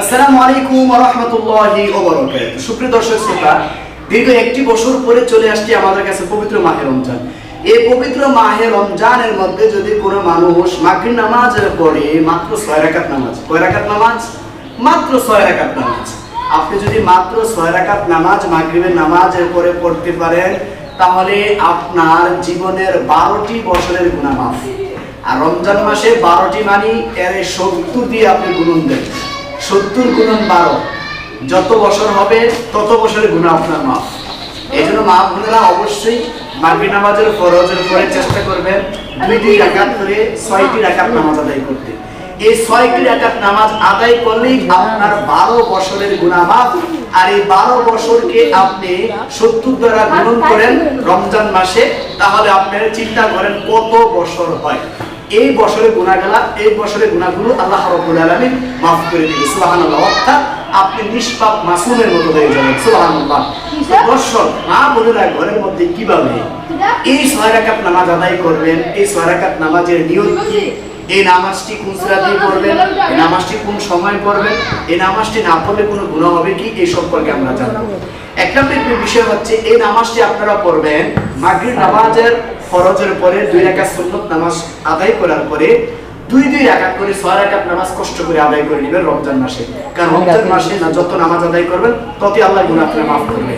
আসসালামু আলাইকুম রাহমাতুল্লাহি সুপ্রিয় দর্শক শ্রোতা, দীর্ঘ একটি বছর পরে চলে আমাদের কাছে পবিত্র মাহে রমজান। এই পবিত্র মাহে রমজানের মধ্যে যদি কোনো মানুষ মাগরিব নামাজের পরে মাত্র রাকাত নামাজ, কয় রাকাত নামাজ? মাত্র রাকাত নামাজ। আপনি যদি মাত্র রাকাত নামাজ মাগরিবের পরে পড়তে পারেন, তাহলে আপনার জীবনের বারোটি বছরের গুনাহ মাফ। আর রমজান মাসে বারোটি মানি, এর সত্তর দিয়ে আপনি সত্তর গুণন বারো। যত বছর হবে, তত বছরের গুণা আপনার মাফ। এই জন্য মা বোনেরা অবশ্যই মাগরি নামাজের ফরজের পরে চেষ্টা করবেন দুইটি রাকাত করে ছয়টি রাকাত নামাজ আদায় করতে। এই ছয়টি রাকাত নামাজ আদায় করলেই আপনার বারো বছরের গুণা মাফ। আর এই বারো বছরকে আপনি সত্তর দ্বারা গুণন করেন রমজান মাসে, তাহলে আপনারা চিন্তা করেন কত বছর হয়। এই বছরের গুণাগুলা এই বছরের গুণাগুলো আল্লাহ রাব্বুল আলামিন মাফ করে দিবে। সুবহানাল্লাহ। অর্থাৎ আপনি নিষ্পাপ মাসুমের মতো হয়ে যাবেন। দর্শক মা বোনেরা ঘরের মধ্যে কীভাবে এই ছয় রাকাত নামাজ আদায় করবেন? এই ছয় রাকাত নামাজের নিয়ত কি? এই নামাজটি কোন পড়বেন? এই নামাজটি কোন সময় পড়বেন? এই নামাজটি না পড়লে কোনো গুনাহ হবে কি? এই সম্পর্কে আমরা জানব। এক নম্বর বিষয় হচ্ছে এই নামাজটি আপনারা পড়বেন মাগরিব নামাজের ফরজের পরে দুই রাকাত সুন্নত নামাজ আদায় করার পরে দুই দুই রাকাত করে ছয় রাকাত নামাজ কষ্ট করে আদায় করে নেবেন রমজান মাসে। কারণ রমজান মাসে না যত নামাজ আদায় করবেন ততই আল্লাহ গুনাহ আপনার মাফ করবে।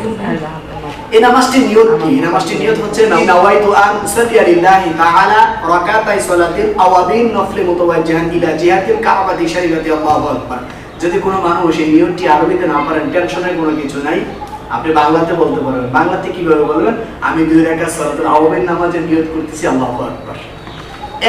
এই নামাজটি নিয়ত কি? এই নামাজটি নিয়ত হচ্ছে নাওয়াইতু আন উসাল্লিয়া লিল্লাহি তাআলা রাকাতাই সালাতিন আওয়াবিন নফলে মুতাওয়াজ্জিহান ইলা জিহাতিল কাবাতি শরীফাতি আল্লাহু আকবার। যদি কোনো মানুষ এই নিয়তটি আরবিতে না পারেন টেনশনের কোনো কিছু নাই। আপনি বাংলাতে বলতে পারবেন। বাংলাতে কীভাবে বলবেন? আমি দুই রেখা সরাতুল আওয়াবিন নামাজে নিয়ত করতেছি, আল্লাহ আকবার।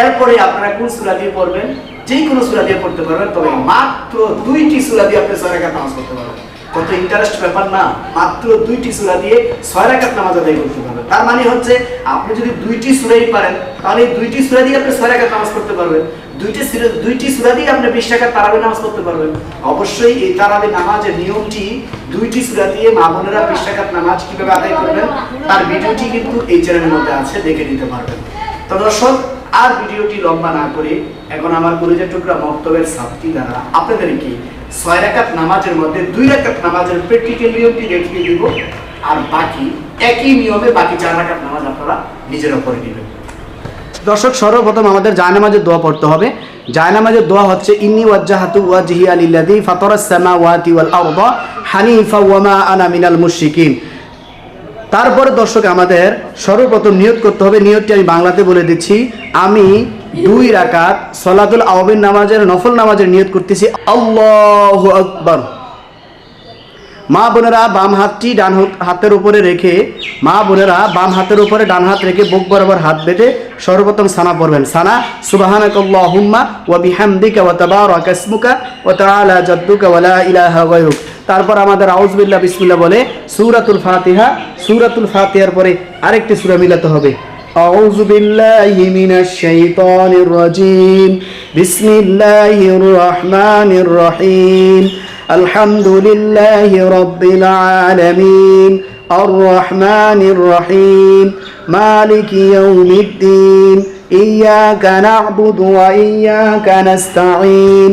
এরপরে আপনারা কোন সুরা দিয়ে পড়বেন? যে কোনো সুরা দিয়ে পড়তে পারবেন, তবে মাত্র দুইটি সুরা দিয়ে আপনি ছয় রাকাত নামাজ পড়তে পারবেন। কত ইন্টারেস্ট ব্যাপার না, মাত্র দুইটি সূরা দিয়ে ছয় রাকাত নামাজ আদায় করতে পারবেন তার মানে হচ্ছে, আপনি যদি দুইটি সূরাই পারেন, তাহলে দুইটি সূরা দিয়ে আপনি ছয় রাকাত নামাজ পড়তে পারবেন। দুইটি দুইটি সূরা দিয়ে আপনি বিশ রাকাত তারাবি নামাজ পড়তে পারবেন। অবশ্যই এই তারাবি নামাজের নিয়মটি দুইটি সূরা দিয়ে মা বোনেরা বিশ রাকাত নামাজ কীভাবে আদায় করবেন, তার ভিডিওটি কিন্তু এই চ্যানেলের মধ্যে আছে, দেখে নিতে পারবেন। তো দর্শক আর ভিডিওটি লম্বা না করে এখন আমার কলেজের টুকরা মক্তবের ছাত্রী দ্বারা আপনাদেরকে ছয় রাকাত নামাজের মধ্যে দুই রাকাত নামাজের প্র্যাকটিক্যাল নিয়মটি দেখিয়ে দিব। আর বাকি একই নিয়মে বাকি চার রাকাত নামাজ আপনারা নিজেরা করে নেবেন। দর্শক, সর্বপ্রথম আমাদের জায়নামাজের দোয়া পড়তে হবে। জায়নামাজের দোয়া হচ্ছে, ইন্নি ওয়াজ্জাহাতু ওয়াজহি আলিল্লাযী ফাতারাস সামাওয়াতি ওয়াল আরদা হানিফা ওয়া মা আনা মিনাল মুশরিকিন। তারপরে দর্শক আমাদের সর্বপ্রথম নিয়ত করতে হবে। নিয়তটি আমি বাংলাতে বলে দিচ্ছি। আমি দুই রাকাত সলাতুল আওয়াবিন নামাজের, নফল নামাজের নিয়ত করতেছি। আল্লাহু আকবার। মা বোনেরা বাম হাতটি ডান হাত- হাতের উপরে রেখে, মা বোনেরা বাম হাতের উপরে ডান হাত রেখে বুক বরাবর হাত বেঁধে সর্বপ্রথম সানা পড়বেন। সানা, সুবহানাকাল্লাহুম্মা ওয়া বিহামদিকা ওয়া তাবারাকা ইসমুকা ওয়া তাআলা জাদ্দুকা ওয়া লা ইলাহা গায়রুক। তারপর আমাদের আউযুবিল্লাহ বিসমিল্লাহ বলে সূরাতুল ফাতিহা সূরাতুল ফাতিহার পরে আরেকটি সূরা মিলাতে হবে أعوذ بالله من الشيطان الرجيم بسم الله الرحمن الرحيم الحمد لله رب العالمين الرحمن الرحيم مالك يوم الدين إياك نعبد وإياك نستعين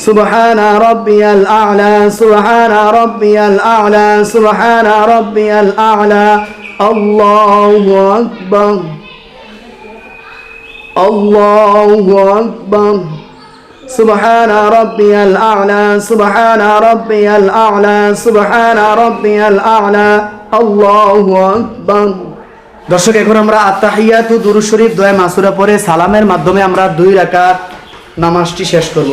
سبحان ربي الأعلى سبحان ربي الأعلى سبحان ربي الأعلى الله أكبر الله أكبر سبحان ربي الأعلى سبحان ربي الأعلى سبحان ربي الأعلى الله أكبر দর্শক এখন আমরা আত্তাহিয়াতু দুরুদ শরীফ দোয়া মাসুরা পরে সালামের মাধ্যমে আমরা দুই রাকাত নামাজটি শেষ করব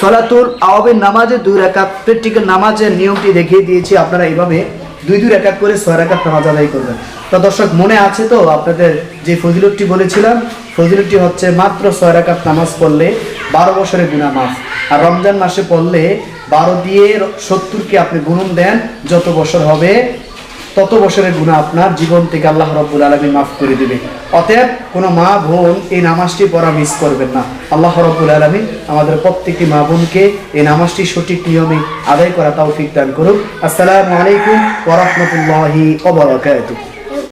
সলাতুল আওয়াবের নামাজে দুই রাকাত প্র্যাকটিক্যাল নামাজের নিয়মটি দেখিয়ে দিয়েছি। আপনারা এইভাবে দুই দুই রাকাত করে ছয় রাকাত নামাজ আদায় করবেন। তো দর্শক, মনে আছে তো আপনাদের যে ফজিলতটি বলেছিলাম? ফজিলতটি হচ্ছে মাত্র ছয় রাকাত নামাজ পড়লে বারো বছরের গুণা মাফ। আর রমজান মাসে পড়লে বারো দিয়ে সত্তরকে আপনি গুণন দেন, যত বছর হবে তত বছরের গুণা আপনার, জীবন থেকে আল্লাহ রব্বুল আলমী মাফ করে দেবে। অতএব কোনো মা বোন এই নামাজটি পড়া মিস করবেন না। আল্লাহ রব্বুল আলমী আমাদের প্রত্যেকটি মা বোনকে এই নামাজটি সঠিক নিয়মে আদায় করা তাও দান করুন। আসসালামু আলাইকুম ওরহমতুল্লাহি ওবরাকাতুহ